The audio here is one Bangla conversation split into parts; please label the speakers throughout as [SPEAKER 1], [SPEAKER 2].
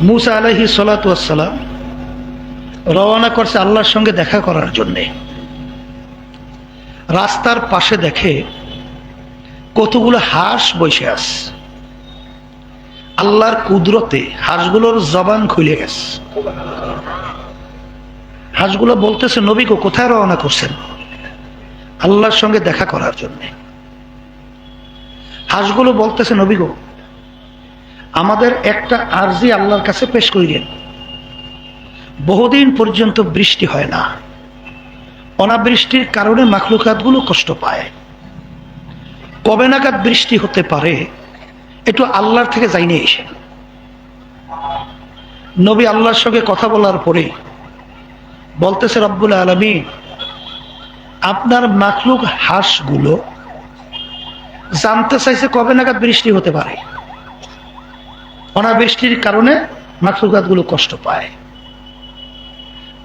[SPEAKER 1] মুসা আলহি সালাতাম রওনা করছে আল্লাহর সঙ্গে দেখা করার জন্যে। রাস্তার পাশে দেখে কতগুলো হাঁস বসে আছে। আল্লাহর কুদরতে হাঁসগুলোর জবান খুলে গেছে। হাঁসগুলো বলতেছে, নবী গো, কোথায় রওনা করছেন? আল্লাহর সঙ্গে দেখা করার জন্য। হাঁসগুলো বলতেছে, নবী গো আমাদের একটা আরজি আল্লাহর কাছে পেশ করিলেন। বহুদিন পর্যন্ত বৃষ্টি হয় না। অনাবৃষ্টির কারণে মাখলুকাতগুলো কষ্ট পায়। কবে নাগাদ বৃষ্টি হতে পারে, একটু আল্লাহর থেকে যাই নিয়ে এসে। নবী আল্লাহর সঙ্গে কথা বলার পরে বলতেছে, রব্বুল আলমী আপনার মাখলুক হাঁসগুলো জানতে চাইছে কবে নাগাদ বৃষ্টি হতে পারে। অনাবৃষ্টির কারণে মাখলুকাতগুলো কষ্ট পায়।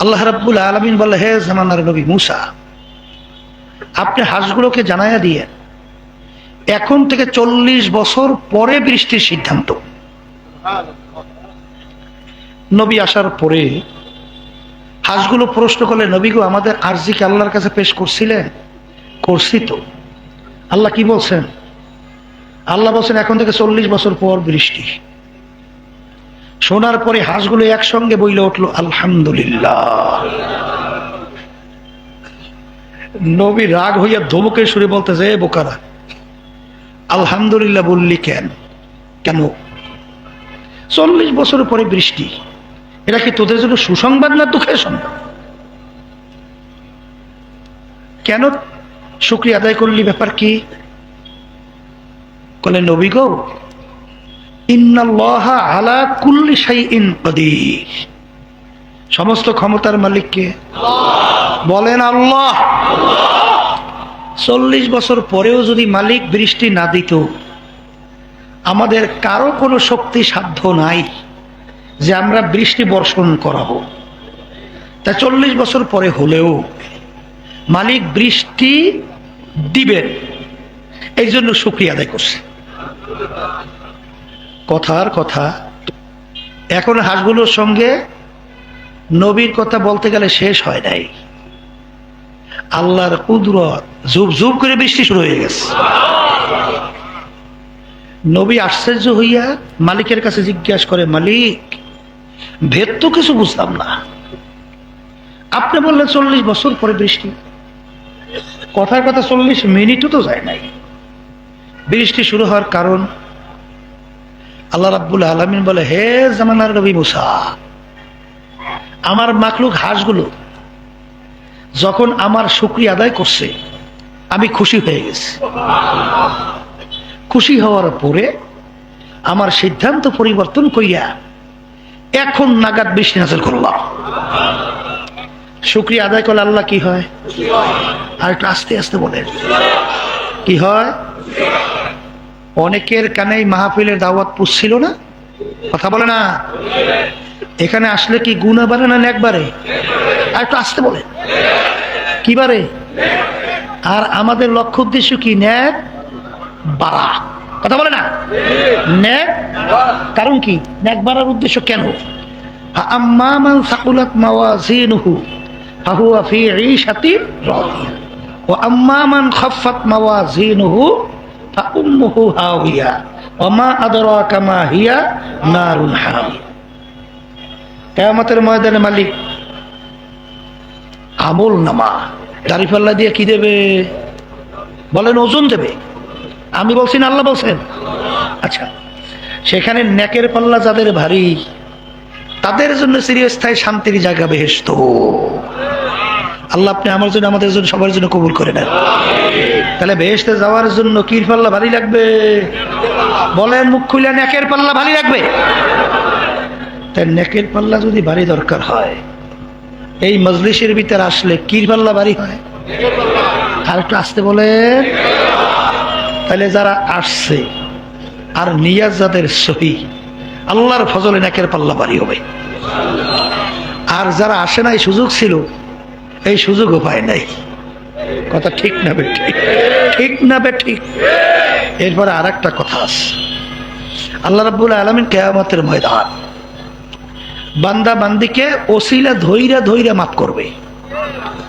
[SPEAKER 1] আল্লাহ রাব্বুল আলমিন বলে, হে জামানার নবী মুসা, আপনি হাঁসগুলোকে জানাইয়া দিয়ে, এখন থেকে চল্লিশ বছর পরে বৃষ্টির সিদ্ধান্ত। নবী আসার পরে হাঁসগুলো প্রশ্ন করলে, নবী গো, আমাদের আরজিকে আল্লাহর কাছে পেশ করছিলেন? করছি তো। আল্লাহ কি বলছেন? আল্লাহ বলছেন, এখন থেকে চল্লিশ বছর পর বৃষ্টি। শোনার পরে হাঁসগুলো একসঙ্গে বইলে উঠল, আলহামদুলিল্লাহ। নবী রাগ হইয়া ধমকে সুরে বলতে যে বোকারা, আলহামদুলিল্লাহ বললি কেন? কেন? চল্লিশ বছর পরে বৃষ্টি। এটা কি তোদের জন্য সুসংবাদ না দুঃখের সংবাদ? কেন শুক্রিয়া আদায় করলি? ব্যাপার কি? কলে, নবী গো আলা কুল্লি শাইইন কদির। সমস্ত ক্ষমতার মালিককে বলেন আল্লাহ। চল্লিশ বছর পরেও যদি মালিক বৃষ্টি না দিত আমাদের কারও কোনো শক্তি সাধ্য নাই যে আমরা বৃষ্টি বর্ষণ করাবো। তা চল্লিশ বছর পরে হলেও মালিক বৃষ্টি দিবেন। এই জন্য সুক্রিয়া আদায় করছে। কথার কথা। এখন হাঁসগুলোর সঙ্গে নবীর কথা বলতে গেলে শেষ হয় নাই। আল্লাহর কুদরত জুব জুব করে বৃষ্টি শুরু হয়ে গেছে। নবী আশ্চর্য হইয়া মালিকের কাছে জিজ্ঞাসা করে, মালিক, ভেদ তো কিছু বুঝলাম না। আপনি বললেন চল্লিশ বছর পরে বৃষ্টি। কথার কথা চল্লিশ মিনিটও তো যায় নাই। বৃষ্টি শুরু হওয়ার কারণ আল্লাহ রাব্বুল আলমিন বলে, হে জামানার রবি মুসা, আমার মাকলুক হাঁসগুলো যখন আমার শুক্রিয়া আদায় করছে, আমি খুশি হয়ে গেছি। খুশি হওয়ার পরে আমার সিদ্ধান্ত পরিবর্তন করিয়া এখন নাগাদ বৃষ্টি নাজল করলাম। শুক্রিয়া আদায় করলে আল্লাহ কি হয়? আর একটু আস্তে আস্তে বলেন। কি হয়? অনেকের কানেই মাহফিলের দাওয়াত পুষছিল না? কথা বলে না? এখানে আসলে কি গুণা বাড়ে না একবারে আর একটু আসতে বলে কি বারে আর আমাদের লক্ষ্য উদ্দেশ্য কি ন্যাক বাড়া? কথা বলে না? ন্যাক কারণ কি? ন্যাক বাড়ার উদ্দেশ্য কেন? আম্মা মান সাকুলাত মাওয়াজিনুহু ফাহুয়া ফি ঈশাতিন আম্মা মান ফাউম্মুহু হাওিয়া ওয়া মা আদরাকা মা হিয়া নারুন হামিয়া কেয়ামতের ময়দানে মালিক আমল নামা দাড়িপাল্লা দিয়ে কি দেবে? বলেন ওজন দেবে। আমি বলছি না, আল্লাহ বলছেন। আচ্ছা সেখানে নেকের পাল্লা যাদের ভারী, তাদের জন্য চিরস্থায়ী শান্তির জায়গা বেহেস্ত আল্লাহ আপনি আমার জন্য আমাদের জন্য সবার জন্য কবুল করে নেন। তাহলে বেহেস্তে যাওয়ার জন্য কির পাল্লা ভারী লাগবে। বলেন মুখ খুলে নেকের পাল্লা ভারী লাগবে। তাই নেকের পাল্লা যদি ভারী দরকার হয়, এই মজলিসের ভিতরে আসলে কির পাল্লা ভারী হয়? আর একটু আসতে বলেন। তাহলে যারা আসছে, আর নিয়াজ যাদের সহি, আল্লাহর ফজলে নেকের পাল্লা ভারী হবে। আর যারা আসে নাই, সুযোগ ছিল এই সুযোগও পায় নাই। কথা ঠিক না বে ঠিক। ঠিক না বে ঠিক। এরপরে আর একটা কথা আছে। আল্লাহ রাব্বুল আলমিন কেয়ামতের ময়দান। বান্দা বান্দিকে ওসিলা ধৈরা ধৈরা মাফ করবে।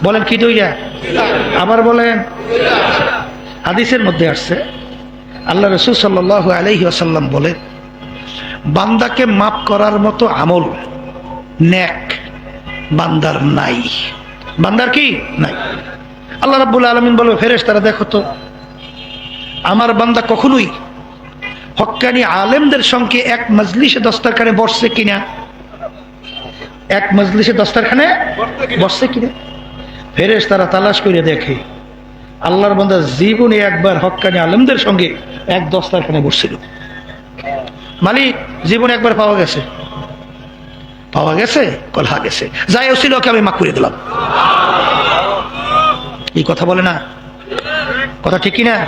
[SPEAKER 1] বলেন কি ধৈরা? আবার বলেন। হাদিসের মধ্যে আসছে, আল্লাহ রসুল সাল্লাহ আলহি আসাল্লাম বলেন, বান্দাকে মাফ করার মতো আমল ন্যাক বান্দার নাই। বান্দার কি? নাই। আল্লাহ রাব্বুল আলমিন বলবে ফেরেস তারা দেখো তো, আমার বান্দা কখনোই হক্কানি আলেমদের সঙ্গে এক মজলিসে দস্তারখানে বসছে কিনা? এক মজলিসে দস্তারখানে বসছে কিনা? ফেরেস তারা তালাশ করে দেখে, আল্লাহর বান্দা জীবনে একবার হক্কানি আলেমদের সঙ্গে এক দস্তারখানে বসছিল। মালিক, জীবনে একবার পাওয়া গেছে। পাওয়া গেছে, কলহা গেছে। যাই ছিল ওকে আমি মাক করে দিলাম। এই কথা বলে না? কথা ঠিক না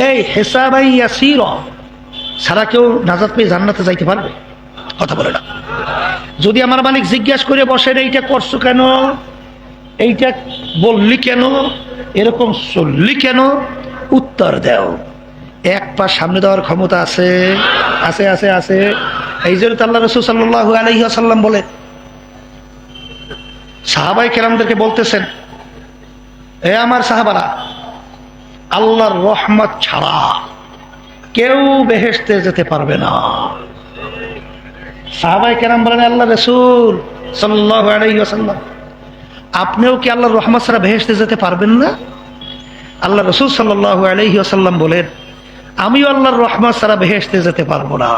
[SPEAKER 1] এই হেসাবাই ইয়াসির। সারা কেউ নাজাত পেয়ে জান্নাতে যাইতে পারবে? কথা বলে না। যদি আমার মালিক জিজ্ঞাসা করে বসেন এইটা করছ কেন? এইটা বললি কেন? এরকম চললি কেন? উত্তর দেও। এক পা সামনে দেওয়ার ক্ষমতা আছে আছে আছে আছে। এই জন্য আল্লাহ রসুল সাল্লাহ আলহি আসাল্লাম বলে সাহাবাই কেরামদেরকে বলতেছেন, এ আমার সাহাবারা, আল্লাহর রহমত ছাড়া কেউ বেহেসতে যেতে পারবে না। সাহাবাই কেরাম বলেন, আল্লাহ রসুল সাল্লাহ আলহি আপনিও কি আল্লাহর রহমত ছাড়া বেহেসতে যেতে পারবেন না? আল্লাহ রসুল সাল্লাহ আলহি আসাল্লাম বলেন আমিও আল্লাহর রহমত ছাড়া বেহেসতে যেতে পারব না।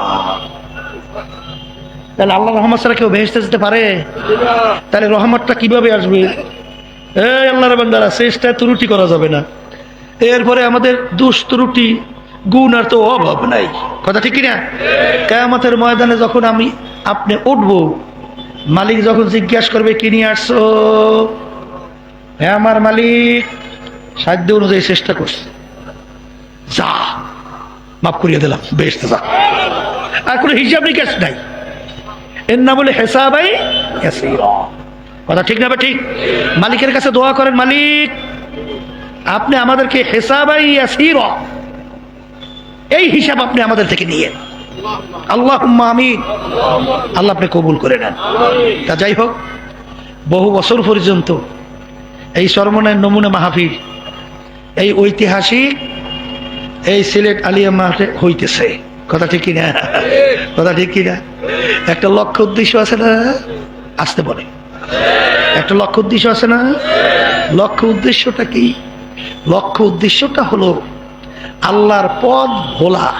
[SPEAKER 1] তাহলে আল্লাহ রহমত ছাড়া কেউ বেহেসতে যেতে পারে? তাহলে রহমতটা কীভাবে আসবে? এই আল্লাহর বান্দারা চেষ্টায় ত্রুটি করা যাবে না। এরপরে আমাদের দুষ ত্রুটি, গুণ আর তো অভাব নাই। কথা ঠিক না কেয়ামতের ময়দানে যখন আমি, আপনি উঠবো, মালিক যখন জিজ্ঞাসা করবে, কি নিয়ে আসছো? হ্যাঁ আমার মালিক, সাধ্য অনুযায়ী চেষ্টা করছে। যা। মাফ করিয়ে দিলাম, বেশ আর কোনো হিসাব নিকাশ নাই। এর নাম বলে হেসাবাই কথা ঠিক না ঠিক? মালিকের কাছে দোয়া করেন, মালিক, আপনি আমাদেরকে হেসাবাই ইয়াসির। এই হিসাব আপনি আমাদের থেকে নিয়ে আল্লাহ আমিন। আল্লাহ আপনি কবুল করে নেন। তা যাই হোক, বহু বছর পর্যন্ত এই সর্বনয় নমুনা মাহাফির এই ঐতিহাসিক এই সিলেট আলিয়া মাঠে হইতেছে। কথা ঠিক কিনা? কথা ঠিক কিনা? একটা লক্ষ্য উদ্দেশ্য আছে না? আসতে বলে একটা লক্ষ্য উদ্দেশ্য আছে না? লক্ষ্য উদ্দেশ্যটা কি? লক্ষ্য উদ্দেশ্যটা হলো আল্লাহর পদ ভোলা।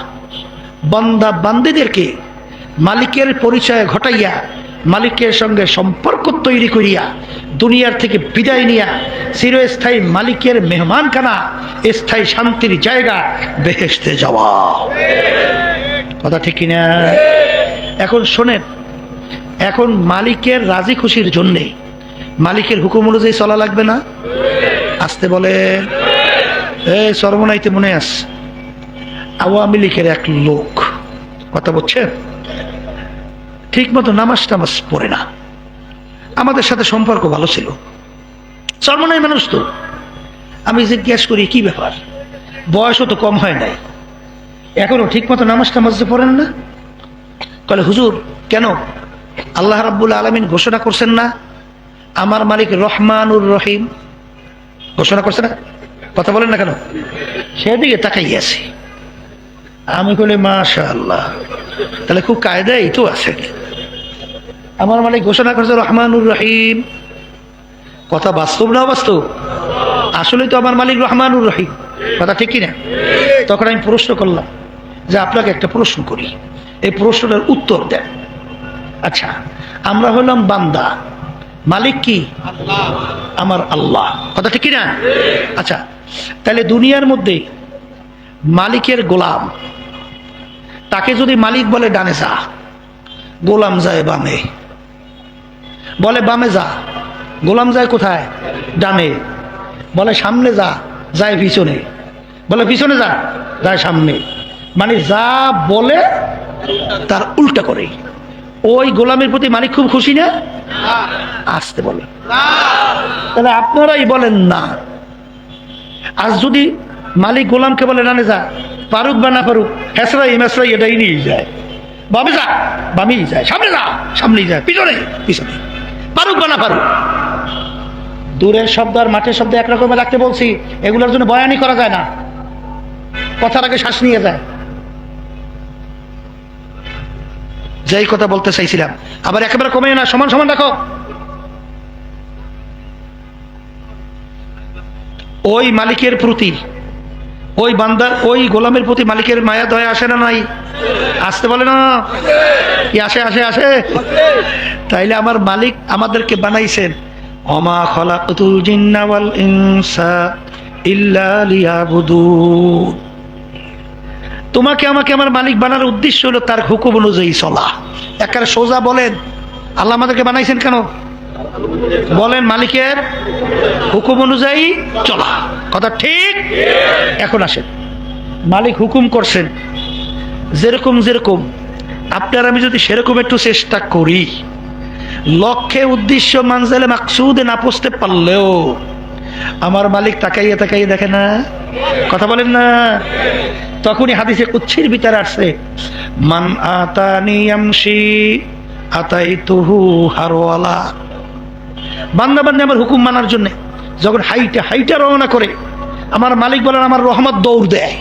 [SPEAKER 1] বান্দা বান্দিদেরকে মালিকের পরিচয় ঘটাইয়া মালিকের সঙ্গে সম্পর্ক তৈরি করিয়া, দুনিয়ার থেকে বিদায় নিয়া, চিরস্থায়ী মালিকের মেহমানখানা, স্থায়ী শান্তির জায়গা বেহেসতে যাওয়া। কথা ঠিক কিনা? এখন শোনেন, এখন মালিকের রাজি খুশির জন্যে মালিকের হুকুম অনুযায়ী চলা লাগবে না? আসতে বলে এই সর্বনাইতে মনে আস, আওয়ামী লীগের এক লোক। কথা বলছেন? ঠিক মতো নামাজ টামাজ পড়ে না। আমাদের সাথে সম্পর্ক ভালো ছিল। সর্বনাই মানুষ তো। আমি জিজ্ঞেস করি, কি ব্যাপার? বয়সও তো কম হয় নাই। এখনও ঠিক মতো নামাজ টামাজ পড়েন না? কলে, হুজুর, কেন? আল্লাহ রাব্বুল আলমিন ঘোষণা করছেন না, আমার মালিক রহমানুর রহিম ঘোষণা করছে না? কথা বলেন না কেন? সেদিকে তাকাই আছি। আমি বলি মাশা আল্লাহ তাহলে খুব কায়দাই তো আছে আমার মালিক ঘোষণা করেছে, রহমানুর রহিম। কথা বাস্তব না বাস্তব আসলে তো আমার মালিক রহমানুর রহিম। কথা ঠিক কিনা? তখন আমি প্রশ্ন করলাম যে আপনাকে একটা প্রশ্ন করি। এই প্রশ্নটার উত্তর দেন। আচ্ছা আমরা হলাম বান্দা। মালিক কি? আমার আল্লাহ। কথা ঠিক না আচ্ছা তাহলে দুনিয়ার মধ্যে মালিকের গোলাম, তাকে যদি মালিক বলে ডানে যা, গোলাম যায় বামে। বলে, বামে যা। গোলাম যায় কোথায়? ডানে। বলে, সামনে যা, যায় পিছনে। বলে, পিছনে যা, যায় সামনে। মানে যা বলে, তার উল্টা করে। ওই গোলামের প্রতি মালিক খুব খুশি না? আসতে বলে। তাহলে আপনারাই বলেন না। আজ যদি মালিক গোলামকে বলে রানে যা, পারুক বা না পারুক, হেসরাই, মেসরাই, এটাই নিয়ে যায়। বামে যা, বামেই যায়। সামনে যা, সামনেই যায়, পিছনে পিছনে। পারুক বা না পারুক দূরের শব্দ আর মাঠের শব্দ একরকমে রাখতে বলছি, এগুলোর জন্য বয়ানি করা যায় না। কথার আগে শ্বাস নিয়ে যায়। যেই কথা বলতে চাইছিলাম, আবার একেবারে কমে না, সমান সমান রাখো ওই মালিকের প্রতি, ওই বান্দার ওই গোলামের প্রতি মালিকের মায়া, দয়া আসে না নাই। আসতে বলে না। কি আসে আসে আসে। তাইলে আমার মালিক আমাদেরকে বানাইছেন। অমা খলাকুল জিন্না ওয়াল ইনসা ইল্লা লিয়াবুদুন। তোমাকে, আমাকে আমার মালিক বানার উদ্দেশ্য হলো তার হুকুম অনুযায়ী চলা। একার সোজা বলেন, আল্লাহ আমাদেরকে বানাইছেন কেন? বলেন, মালিকের হুকুম অনুযায়ী চলা। কথা ঠিক? এখন আসেন। মালিক হুকুম করছেন যেরকম যেরকম, আপনার আমি যদি সেরকম একটু চেষ্টা করি, লক্ষ্যে উদ্দেশ্য মানজালে মাকসুদে না পৌঁছতে পারলেও, আমার মালিক তাকাইয়ে তাকাইয়ে দেখে না, কথা বলেন না। তখনই হাদিসে কুচ্ছির ভিতরে আসছে মান আতানি আমশি আতাই তুহু হারওয়ালা। বান্দা বান্দা আমার হুকুম মানার জন্য যখন হাইটে হাইটে রওনা করে, আমার মালিক বলেন, আমার রহমত দৌড় দেয়।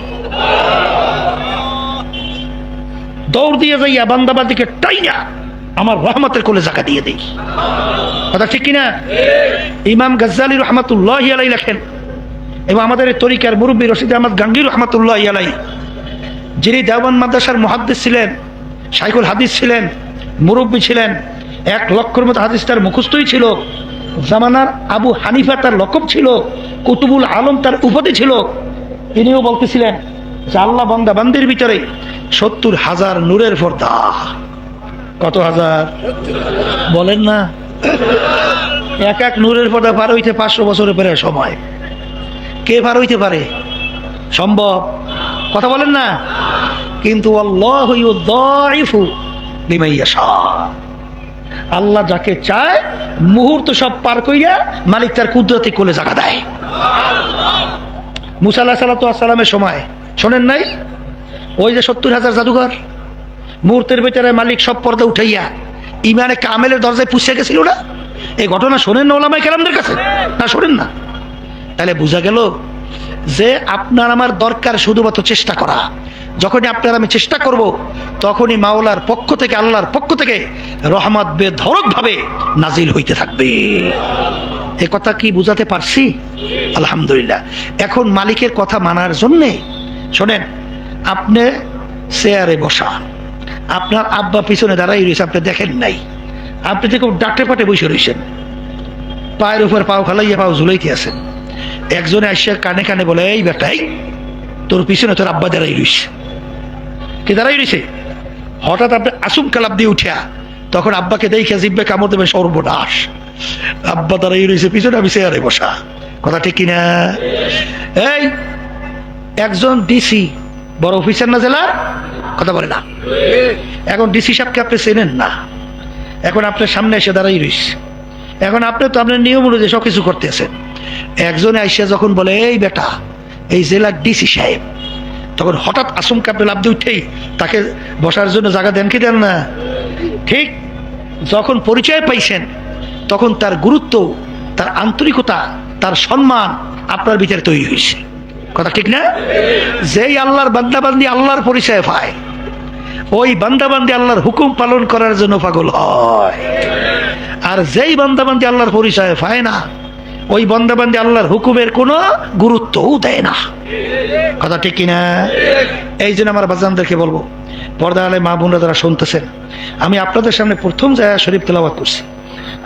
[SPEAKER 1] দৌড় দিয়ে যাইয়া বান্দাবাদিকে টাইনা আমার রহমতের কোলে জায়গা দিয়ে দেই। কথা ঠিক কিনা? ইমাম গজ্জালি রহমতুল্লাহ আলাই লেখেন, এবং আমাদের তরিকার মুরব্বী রশিদ আহমদ গাঙ্গি রহমতুল্লাহ আলাই যিনি দেওয়ান মাদ্রাসার মহাদ্দিস ছিলেন সাইকুল হাদিস ছিলেন, মুরব্বী ছিলেন, এক লক্ষর মতো হাদিস তার মুখস্থই ছিল, জামানার আবু হানিফা তার লকব ছিল, কুতুবুল আলম তার উপাধি ছিল। তিনিও বলতেছিলেন যে, আল্লাহ বন্দা বান্দির ভিতরে সত্তর হাজার নূরের পর্দা। কত হাজার? বলেন না। এক এক নূরের পর্দা পার হইতে পাঁচশো বছরের পরে সময়। কে পার হইতে পারে? সম্ভব। কথা বলেন না। কিন্তু আল্লাহ যাকে চায়, মুহূর্ত সব পার কইরা মালিক তার কুদরতি কোলে জায়গা দেয়। মুসা আল্লাহ সাল্লামের সময়, শোনেন নাই? ওই যে সত্তর হাজার জাদুঘর, মুহূর্তের ভেতরে মালিক সব পর্দা উঠাইয়া ইমানে কামেলের দরজায় পুষে গেছিল না? এই ঘটনা শোনেন না ওলামাই কেরামদের কাছে? না, শোনেন না। তাহলে বোঝা গেল যে আপনার আমার দরকার শুধুমাত্র চেষ্টা করা। যখনই আপনার আমি চেষ্টা করব, তখনই মাওলার পক্ষ থেকে, আল্লাহর পক্ষ থেকে রহমত বেধরক ভাবে নাজিল হইতে থাকবে। এ কথা কি বুঝাতে পারছি? আলহামদুলিল্লাহ। এখন মালিকের কথা মানার জন্যে, শোনেন আপনি চেয়ারে বসা। আপনার আব্বা পিছনে দাঁড়াই রয়েছে, আপনি দেখেন নাই। আপনি তো খুব ডাক্তার পাটে বসে রয়েছেন। পায়ের উপর পাও খালাইয়া পাও ঝুলাইতে আছেন। একজনে আসিয়া কানে কানে বলে, এই বেটাই তোর পিছনে তোর আব্বা দাঁড়াই রইছে কে দাঁড়াই রয়েছে? হঠাৎ আপনি আসুম কালাপ দিয়ে উঠিয়া তখন আব্বাকে দেখে জিব্বে কামড় দেবে সর্বনাশ। আব্বা দাঁড়াই রয়েছে, পিছনে আমি চেয়ারে বসা। কথা ঠিক কিনা? এই, একজন ডিসি বড় অফিসার না জেলার কথা বলে না। এখন ডিসি সাহেবকে আপনি চেনেন না। এখন আপনার সামনে এসে দাঁড়াই রইছে এখন আপনি তো আপনার নিয়ম অনুযায়ী সব কিছু করতেছেন একজনে আইসা যখন বলে, এই বেটা, এই জেলার ডিসি সাহেব। তখন হঠাৎ আচমকা আপনি লাভ দিয়ে উঠেই তাকে বসার জন্য জায়গা দেন কি দেন না? ঠিক যখন পরিচয় পাইছেন, তখন তার গুরুত্ব, তার আন্তরিকতা, তার সম্মান আপনার ভিতরে তৈরি হয়েছে কথা ঠিক না? যেই আল্লাহর বান্দাবান্দি আল্লাহর পরিচয় পায়, ওই বান্দাবান্দি আল্লাহর হুকুম পালন করার জন্য পাগল হয়। আর যেই বান্দাবান্দি আল্লাহর পরিচয় পায় না, ওই বন্দাবান্দি আল্লাহর হুকুমের কোনো গুরুত্বও দেয় না। কথা ঠিক কিনা? এই জন্য আমার বাজানদেরকে বলব পর্দা আলে মা বোনরা যারা শুনতেছেন, আমি আপনাদের সামনে প্রথম জায়গা শরীফ তেলাবাদ করছি।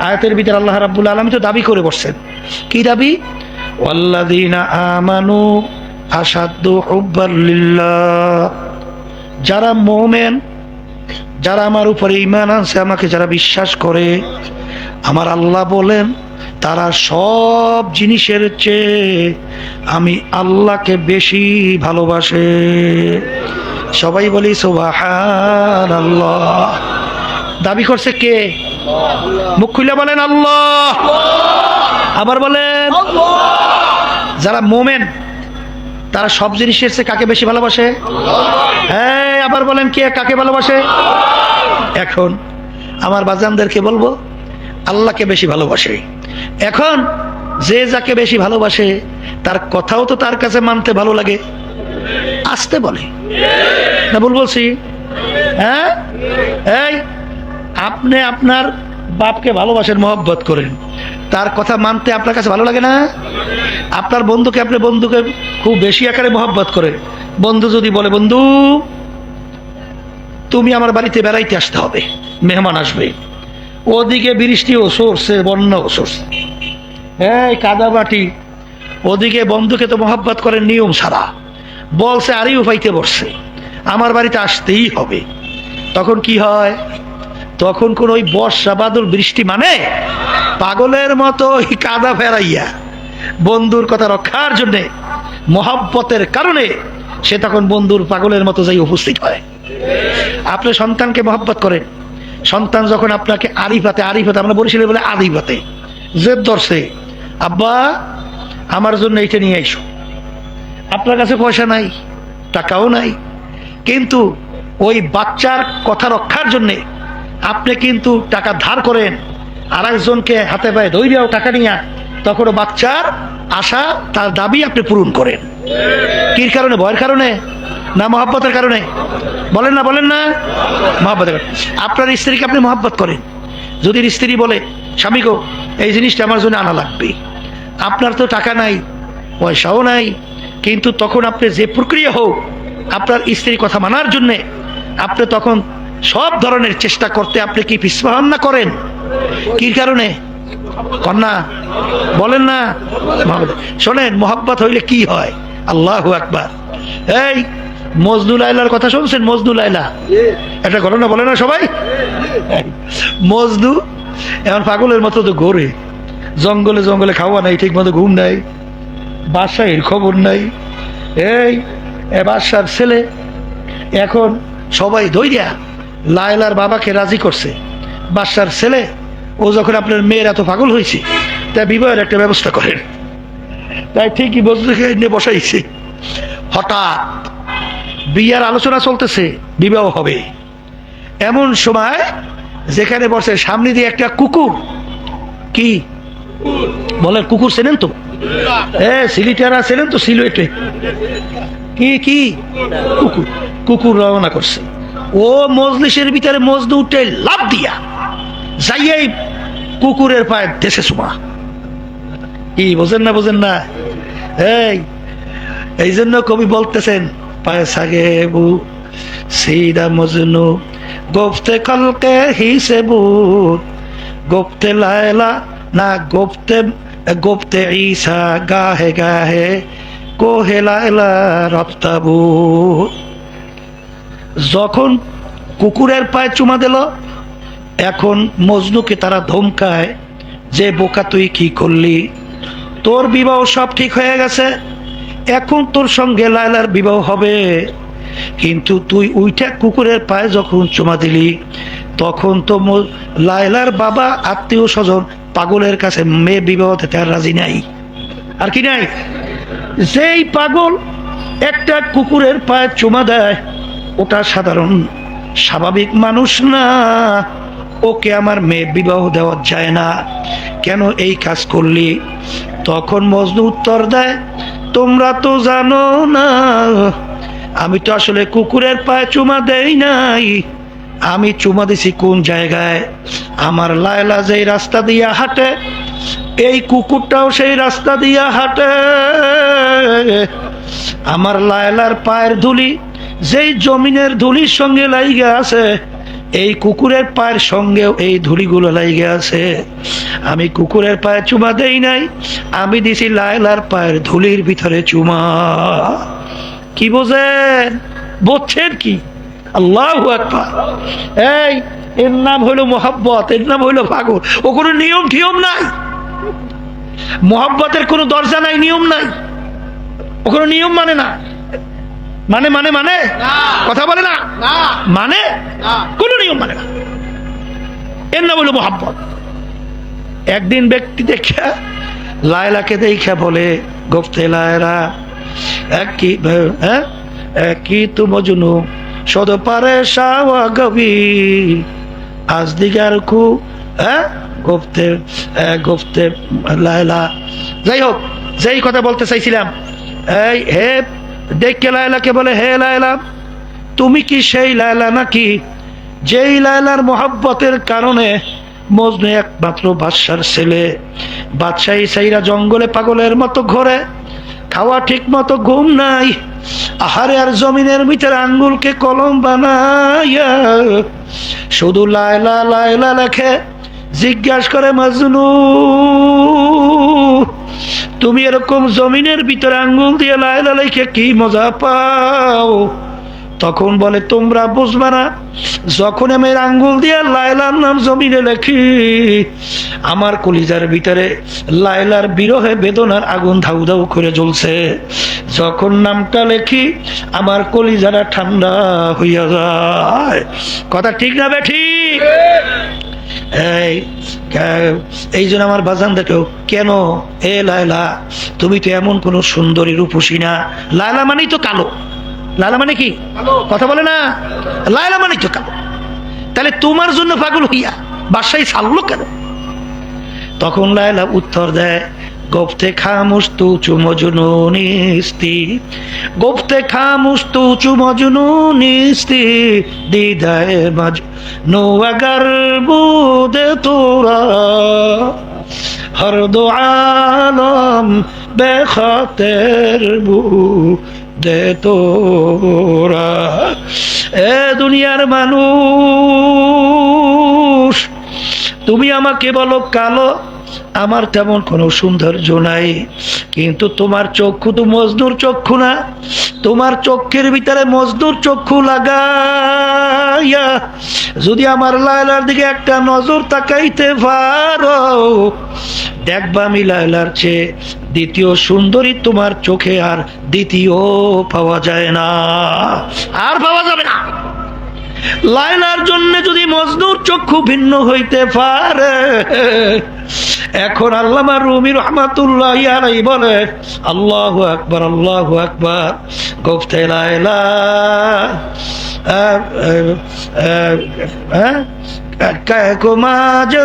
[SPEAKER 1] আয়াতের ভিতরে আল্লাহ রাব্বুল আলমী তো দাবি করে বসছেন। কি দাবি? যারা মোমেন, যারা আমার উপরে ইমান আছে আমাকে যারা বিশ্বাস করে, আমার আল্লাহ বলেন, তারা সব জিনিসের চেয়ে আমি আল্লাহকে বেশি ভালোবাসে। সবাই বলি সোবাহান আল্লাহ দাবি করছে কে? মুখ খুলে বলেন, আল্লাহ। আবার বলেন যারা মোমেন তারা সব জিনিসের চেয়ে কাকে বেশি ভালোবাসে? হ্যাঁ আবার বলেন কে কাকে ভালোবাসে? এখন আমার বাজানদেরকে বলব আল্লাহকে বেশি ভালোবাসে। এখন যে যাকে বেশি ভালোবাসে তার কথাও তো তার কাছে মানতে ভালো লাগে। আসতে বলে। না ভুল বলছি। হ্যাঁ? এই আপনি আপনার বাপকে ভালোবাসেন, মহব্বত করেন। তার কথা মানতে আপনার কাছে ভালো লাগে না? আপনার বন্ধুকে আপনি বন্ধুকে খুব বেশি আকারে মহব্বত করেন। বন্ধু যদি বলে, বন্ধু, তুমি আমার বাড়িতে বেড়াইতে আসতে হবে, মেহমান আসবে। ওদিকে বৃষ্টিও সরছে বন্যাও সরছে এই কাদাবাটি ওদিকে বন্ধুকে তো মহব্বত করেন নিয়ম সারা। বলছে আরই উপাইতে বসছে। আমার বাড়িতে আসতেই হবে। তখন কি হয়? তখন কোন ওই বর্ষা বাদল বৃষ্টি মানে? পাগলের মতো ওই কাদা ফেরাইয়া বন্ধুর কথা রক্ষার জন্যে, মহব্বতের কারণে সে তখন বন্ধুর পাগলের মতো যাই উপস্থিত হয়। আপনি সন্তানকে মহব্বত করেন। সন্তান যখন আপনাকে আরিফাতে আরিফাতে, আমরা বলেছিলাম বলে আরিফাতে, জেদ ধরছে, আব্বা, আমার জন্য এইটা নিয়ে আইসো। আপনার কাছে পয়সা নাই, টাকাও নাই। কিন্তু ওই বাচ্চার কথা রক্ষার জন্যে আপনি কিন্তু টাকা ধার করেন আর একজনকে হাতে পায়ে ধৈর্যও টাকা নিয়ে তখন ও বাচ্চার আশা, তার দাবি আপনি পূরণ করেন। কির কারণে? ভয়ের কারণে? না মহাব্বতের কারণে? বলেন না বলেন না। মহাব্বতের কারণে। আপনার স্ত্রীকে আপনি মহাব্বত করেন। যদি স্ত্রী বলে, স্বামী গো, এই জিনিসটা আমার জন্য আনা লাগবে। আপনার তো টাকা নাই, পয়সাও নাই, কিন্তু তখন আপনি যে প্রক্রিয়া হোক, আপনার স্ত্রীর কথা মানার জন্যে আপনি তখন সব ধরনের চেষ্টা করতে আপনি কি পিছপান না করেন? কি কারণে? কন্যা, বলেন না। শোনেন, মোহাব্বত হইলে কি হয়? আল্লাহ আকবার। এই মজদুল আইলার কথা শুনছেন? মজদুল আইলা একটা ঘটনা বলে না সবাই? মজদু এখন পাগলের মতো তো ঘোরে। জঙ্গলে জঙ্গলে খাওয়া নাই ঠিক মতো ঘুম নাই। বাসায় খবর নাই। এই বাসার ছেলে এখন সবাই ধৈর্যা। লায়লার বাবাকে রাজি করছে। বাসার ছেলে, ও যখন আপনার মেয়ের এত পাগল হয়েছে, তাই বিবাহের একটা ব্যবস্থা করেন। তাই ঠিকই বসে বসাইছে। হঠাৎ বিয়ার আলোচনা চলতেছে, বিবাহ হবে। এমন সময় যেখানে বসে সামনে দিয়ে একটা কুকুর, কি? বলেন, কুকুর চেনেন তো? হ্যাঁ সিলিটারা ছিলেন তো সিলুয়েটে? কি কি? কুকুর। কুকুর রওনা করছে। ও মজলিসের ভিতরে মজদু উঠে লাভ দিয়া যাইয়াই কুকুরের পায়ে দেশে সুমা। কি, বোঝেন না বোঝেন না? এই এই জন্য কবি বলতেছেন, পায়ে সাগে বু, সিদা মজনু গোফতে কলকে হিসেবু গোপতে লায়লা, না গোপতে গোপতে ঈসা গাহে গাহে, কোহে লায়লা রপ্তাবু। যখন কুকুরের পায়ে চুমা দিল, এখন মজনুকে তারা ধমকায় যে, বোকা, তুই কি করলি? তোর বিবাহ সব ঠিক হয়ে গেছে, এখন তোর সঙ্গে লায়লার বিবাহ হবে। কিন্তু তুই উইটা কুকুরের পায়ে যখন চুমা দিলি, তখন তো লায়লার বাবা, আত্মীয় স্বজন পাগলের কাছে মেয়ে বিবাহ দিতে আর রাজি নাই। আর কি নাই? যেই পাগল একটা কুকুরের পায়ে চুমা দেয় ওটা সাধারণ স্বাভাবিক মানুষ না। ওকে আমার মেয়ে বিবাহ দেওয়া যায় না। কেন এই কাজ করলি? তখন মজনু উত্তর দেয়, তোমরা তো জানো না, আমি তো আসলে কুকুরের পায়ে চুমা দেই নাই। আমি চুমা দিছি কোন জায়গায়? আমার লায়লা যেই রাস্তা দিয়া হাঁটে, এই কুকুরটাও সেই রাস্তা দিয়া হাঁটে। আমার লায়লার পায়ের ধুলি যেই জমিনের ধুলির সঙ্গে লাইগে আছে, এই কুকুরের পায়ের সঙ্গেও এই ধুলিগুলো লাইগে আছে। আমি কুকুরের পায়ে চুমা দেই নাই, আমি দিছি লায়লার পায়ের ধুলির ভিতরে চুমা। কি বোঝেন? বুঝছেন কি? আল্লাহ এই, এর নাম হইল মোহাব্বত, এর নাম হইল পাগল। ও কোনো নিয়ম ঠিয়ম নাই। মোহাব্বতের কোনো দরজা নাই, নিয়ম নাই। ও কোনো নিয়ম মানে না। মানে মানে মানে? কথা বলে না? মানে? কোনো নিয়ম মানে না। এর নাম হইল মোহাব্বত। একদিন ব্যক্তি দেখা লায়লাকে দেখা বলে গোপ্তে লায়রা এক কি হ্যাঁ? এক কি তু মজনু সদ পারে সাওয়া গবি আজ দিগার কু হ্যাঁ? গোপ্তে আহ, গোপ্তে লায়লা। যাই হোক যেই কথা বলতে চাইছিলাম এই হে দেখকে লায়লাকে বলে, হে লায়লা, তুমি কি সেই লায়লা নাকি যেই লায়লার মোহাব্বতের কারণে মজনু একমাত্র বাদশার ছেলে? বাদশাহী সাইরা জঙ্গলে পাগলের মতো ঘোরে, খাওয়া ঠিক মতো ঘুম নাই, আহারে আর জমিনের ভিতরে আঙ্গুলকে কলম বানাইয়া শুধু লায়লা লায়লা লেখে, জিজ্ঞাসা করে, মজনু তুমি এরকম জমিনের ভিতরে আঙ্গুল দিয়ে লায়লা লেখে কি মজা পাও? তখন বলে, তোমরা বুঝবে না, যখন আমি আঙ্গুল দিয়ে লায়লার নাম জমিনে লেখি, আমার কলিজার ভিতরে লায়লার বিরহে বেদনার আগুন ধাউ ধাউ করে জ্বলছে। যখন নামটা লেখি, আমার কলিজারা ঠান্ডা হইয়া যায়। কথা ঠিক না বে, ঠিক? এই জন্য আমার বাজান দেখো কেন? এ লায়লা তুমি তো এমন কোন সুন্দরী রূপসী না। লায়লা মানেই তো কালো। লায়লা মানে কি? কথা বলে না? লায়লা মানেই তো কালো। তাহলে তোমার জন্য পাগল হইয়া বাসায় ছাড়লো কেন? তখন লায়লা উত্তর দেয় গোপ্তে খামুস তু চুমজুনু নিস্তি। গোপ্তে খামুস তু চুমজুনু নিস্তি। দিদায় মাজ নো আগার বুদে তোরা। হর দো আলম বেখাতের বু দে তোরা। এ দুনিয়ার মানুষ, তুমি আমাকে বলো কালো আমার তেমন কোনো সৌন্দর্য নাই। কিন্তু তোমার চক্ষু তো মজদুর চক্ষু না। তোমার চক্ষের ভিতরে মজদুর চক্ষু লাগাইয়া যদি আমার লায়লার দিকে একটা নজর তাকাইতে পারো, দেখবা আমি লায়লার চেয়ে দ্বিতীয় সুন্দরী তোমার চোখে আর দ্বিতীয় পাওয়া যায় না। আর পাওয়া যাবে না। লাইলার জন্য যদি মজদুর চক্ষু ভিন্ন হইতে পারে এখন আল্লামা রুমি রহমাতুল্লাহ ইয়ারাই বলে, আল্লাহ আকবার, আল্লাহু আকবার গোফতে লাইলা কুমাজ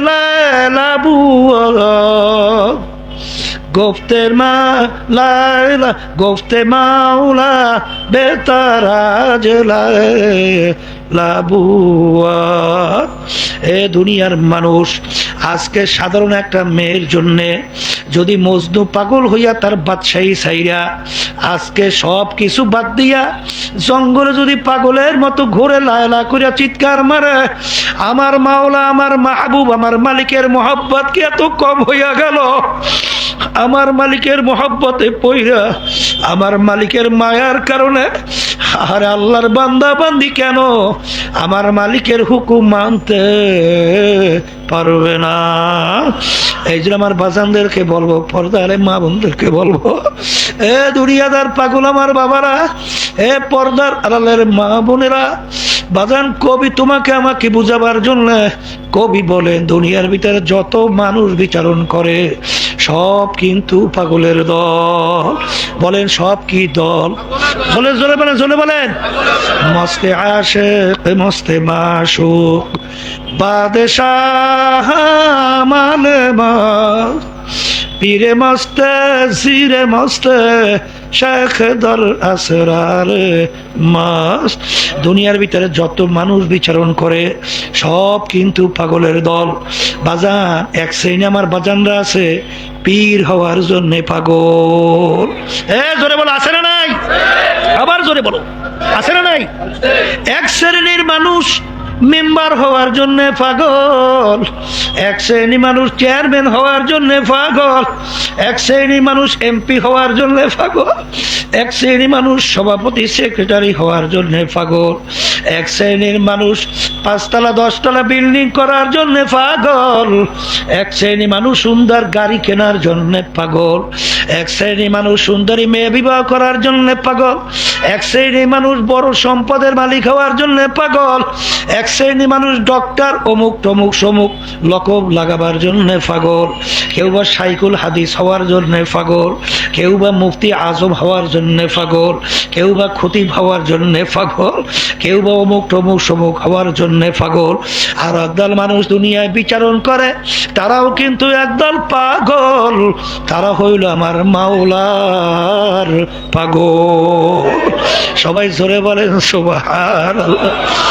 [SPEAKER 1] লাইলা গোফতে মাওলা বেতারাজ লাবুয়া এ দুনিয়ার মানুষ, আজকে সাধারণ একটা মেয়ের জন্যে যদি মজনু পাগল হইয়া তার বাদশাহী সাইরা আজকে সব কিছু বাদ দিয়া জঙ্গলে যদি পাগলের মতো ঘুরে লায়লা করিয়া চিৎকার মারে, আমার মাওলা, আমার মাহবুব, আমার মালিকের মোহাব্বত কি এত কম হইয়া গেল? আমার মালিকের মোহাব্বতে পইরা আমার মালিকের মায়ার কারণে, আর আল্লাহর বান্দা বান্দি কেন? আমার মালিকের হুকুম মানতে পারবে না। এই জন্য আমার বাজানদেরকে বলব, পর্দারে মা বোনদেরকে বলব, এ দুনিয়াদার পাগল আমার বাবারা, এ পর্দার আড়ালের মা বোনেরা, বাজান কবি তোমাকে আমাকে বুঝাবার জন্য কবি বলে, দুনিয়ার ভিতরে যত মানুষ বিচারণ করে, সব কিন্তু পাগলের দল। বলেন, সব কি দল? বলেন, জোরে বলেন জোরে বলেন। মস্তে আসে মস্তে মাসুক। বাদশাহ মানে মা। পীরে মস্তে সিরে মস্তে, শেখ দর আসরার মাস। দুনিয়ার ভিতরে যত মানুষ বিচারণ করে, সব কিন্তু পাগলের দল। বাজান, এক শ্রেণি আমার বাজানরা আছে, পীর হওয়ার জন্য পাগল। এ, জোরে বলো, আছে না নাই? আবার জোরে বলো। আছে না নাই? এক শ্রেণির মানুষ মেম্বার হওয়ার জন্য পাগল। এক শ্রেণি মানুষ চেয়ারম্যান হওয়ার জন্য পাগল। এক শ্রেণি মানুষ এমপি হওয়ার জন্য পাগল। এক শ্রেণি মানুষ সভাপতি, সেক্রেটারি হওয়ার জন্য পাগল। এক শ্রেণির মানুষ পাঁচতলা, দশতলা বিল্ডিং করার জন্য পাগল। এক শ্রেণি মানুষ সুন্দর গাড়ি কেনার জন্য পাগল। এক শ্রেণি মানুষ সুন্দরী মেয়ে বিবাহ করার জন্য পাগল। এক শ্রেণি মানুষ বড় সম্পদের মালিক হওয়ার জন্য পাগল। এক শ্রেণি মানুষ ডক্টর, অমুক টমুক সমুক, লকব লাগাবার জন্য পাগল কেউ বা সাইকুল হাদিস হওয়ার জন্য পাগল কেউ বা মুফতি আজম হওয়ার জন্য পাগল কেউ বা খতিব হওয়ার জন্য পাগল কেউ বা অমুক টমুক সমুক হওয়ার জন্য পাগল আর একদল মানুষ দুনিয়ায় বিচারণ করে, তারাও কিন্তু একদল পাগল। তারা হইল আমার মাওলার পাগল। সবাই জোরে বলেন, সুবহানাল্লাহ।